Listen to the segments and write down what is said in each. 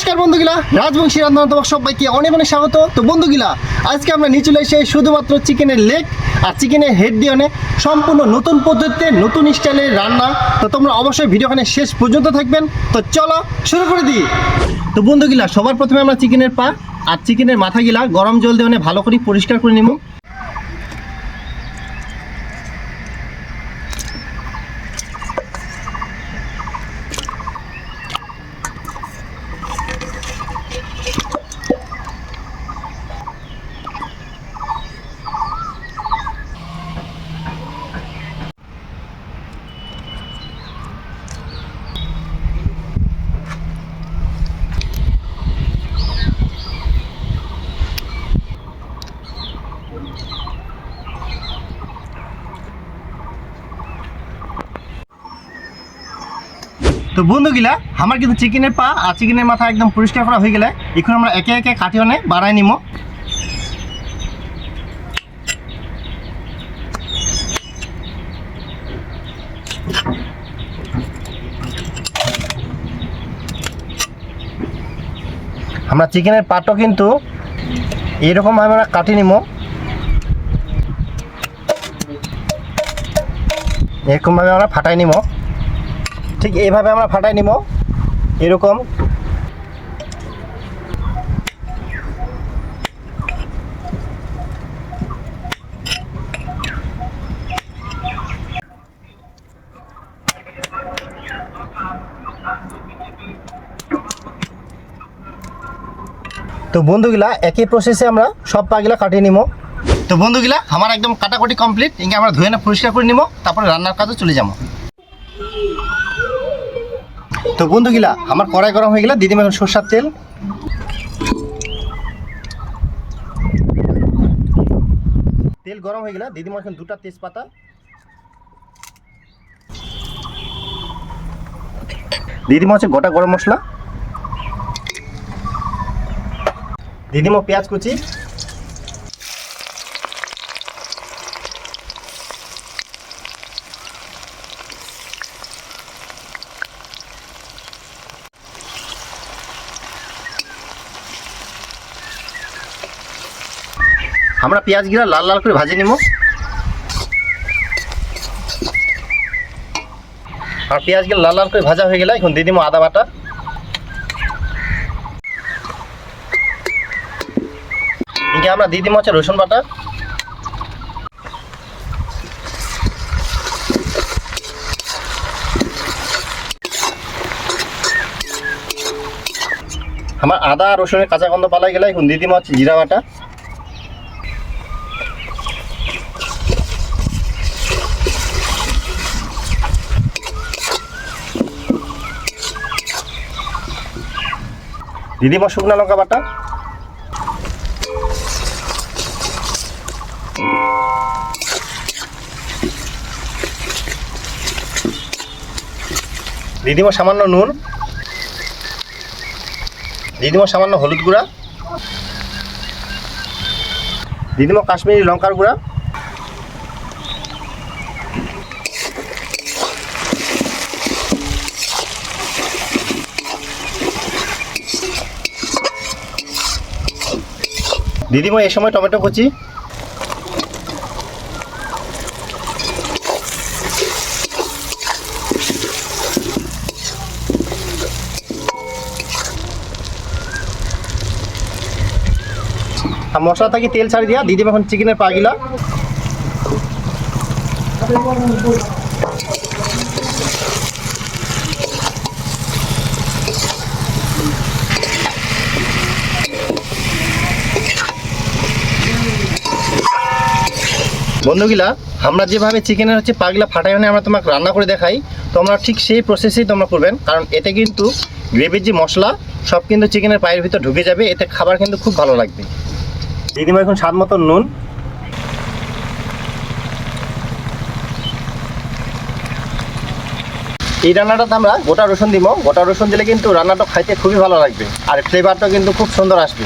নমস্কার বন্ধুগুলা, রাজবংশী রান্না তোমার সবাইকে অনেক অনেক স্বাগত। তো বন্ধুগুলা, আজকে আমরা নিয়ে চলে এসে শুধুমাত্র চিকেনের লেগ আর চিকেনের হেড দিয়ে অনেক সম্পূর্ণ নতুন পদ্ধতিতে নতুন স্টাইলের রান্না। তো তোমরা অবশ্যই ভিডিওখানে শেষ পর্যন্ত থাকবেন। তো চলো শুরু করে দিই। তো বন্ধুগুলা, সবার প্রথমে আমরা চিকেনের পা আর চিকেনের মাথাগুলা গরম জল দিয়ে অনেক ভালো করে পরিষ্কার করে নিব। তো বন্ধুগুলা আমার কিন্তু চিকেনের পা আর চিকেনের মাথা একদম পরিষ্কার করা হয়ে গেলে এখন আমরা একে একে কাটি অনে বাড়াই নিব আমরা চিকেনের পাটও কিন্তু এরকমভাবে আমরা কাটি নিব এরকমভাবে আমরা ফাটাই নিব ঠিক এইভাবে আমরা ফাটাই নিব। এরকম। তো বন্ধুগুলা, একই প্রসেসে আমরা সব পাগুলা কাটিয়ে নিব। তো বন্ধুগুলা, আমার একদম কাটাকুটি কমপ্লিট ইঙ্গে আমরা ধুয়ে না পরিষ্কার করে নিব, তারপরে রান্নার কাজে চলে যাব। তো বন্ধুগুলা, আমার কড়াই গরম হয়ে গেলে দিদিমা এখন সর্ষার তেল। তেল গরম হয়ে গেলে দিদিমা এখন দুটা তেজপাতা। দিদিমা হচ্ছে গোটা গরম মশলা। দিদিমা পেঁয়াজ কুচি। আমরা পেঁয়াজ গিরা লাল লাল করে ভাজে নিব। আর পেঁয়াজ গিরা লাল লাল করে ভাজা হয়ে গেলে এখন দিয়ে দিব আদা বাটা। এদিকে আমরা দিয়ে দিব হচ্ছে রসুন বাটা। আমার আদা রসুনের কাঁচা গন্ধ পালাই গেলে এখন দিয়ে দিব হচ্ছে জিরা বাটা। দিদিমা শুকনো লঙ্কা বাটা? দিদিমা সামান্য নুন। দিদিমা সামান্য হলুদ গুঁড়া। দিদিমা কাশ্মীরি লঙ্কার গুঁড়া। দিদিমা এই সময় টমেটো কুচি। আর মশলা থাকি তেল ছাড়ি দিয়া দিদিমা এখন চিকেনের পাগিলা। বন্ধুগুলা আমরা যেভাবে চিকেনের হচ্ছে পাগলা ফাটাই মানে আমরা তোমাকে রান্না করে দেখাই তোমরা ঠিক সেই প্রসেসেই তোমরা করবেন। কারণ এতে কিন্তু গ্রেভির যে মশলা সব কিন্তু চিকেনের পায়ের ভিতর ঢুকে যাবে এতে খাবার কিন্তু খুব ভালো লাগবে। দিদিমা এখন স্বাদ মতো নুন। এই রান্নাটাতে আমরা গোটা রসুন দিব। গোটা রসুন দিলে কিন্তু রান্নাটা খাইতে খুবই ভালো লাগবে। আর ফ্লেভারটা কিন্তু খুব সুন্দর আসবে।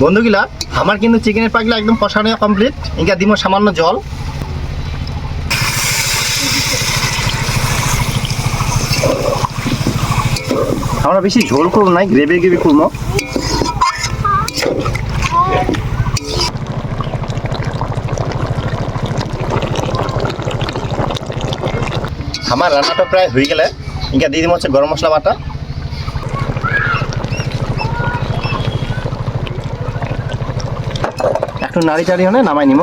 বন্ধুগুলা, আমার কিন্তু চিকেনের পাকলা একদম কষানো কমপ্লিট ইনকা দিব সামান্য জল। আমরা বেশি ঝোল করব নাই গ্রেভি গ্রেভি করব। আমার রান্নাটা প্রায় হয়ে গেলে ইনকা দিয়ে দিব হচ্ছে গরম মশলা বাটা। একটু নাড়ি চাড়ি হলে নামাই নিব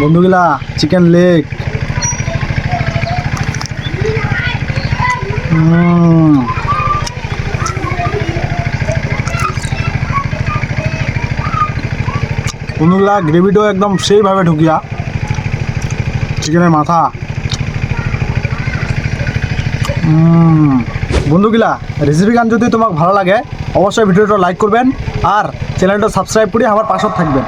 বন্ধুগুলা চিকেন লেগ বন্ধুগুলা গ্রেভিটাও একদম সেইভাবে ঢুকিয়া, চিকেনের মাথা। বন্ধুগুলা রেসিপি গান যদি তোমাক ভালো লাগে, অবশ্যই ভিডিওটা লাইক করবেন আর চ্যানেলটা সাবস্ক্রাইব করে আমার পাশত থাকবেন।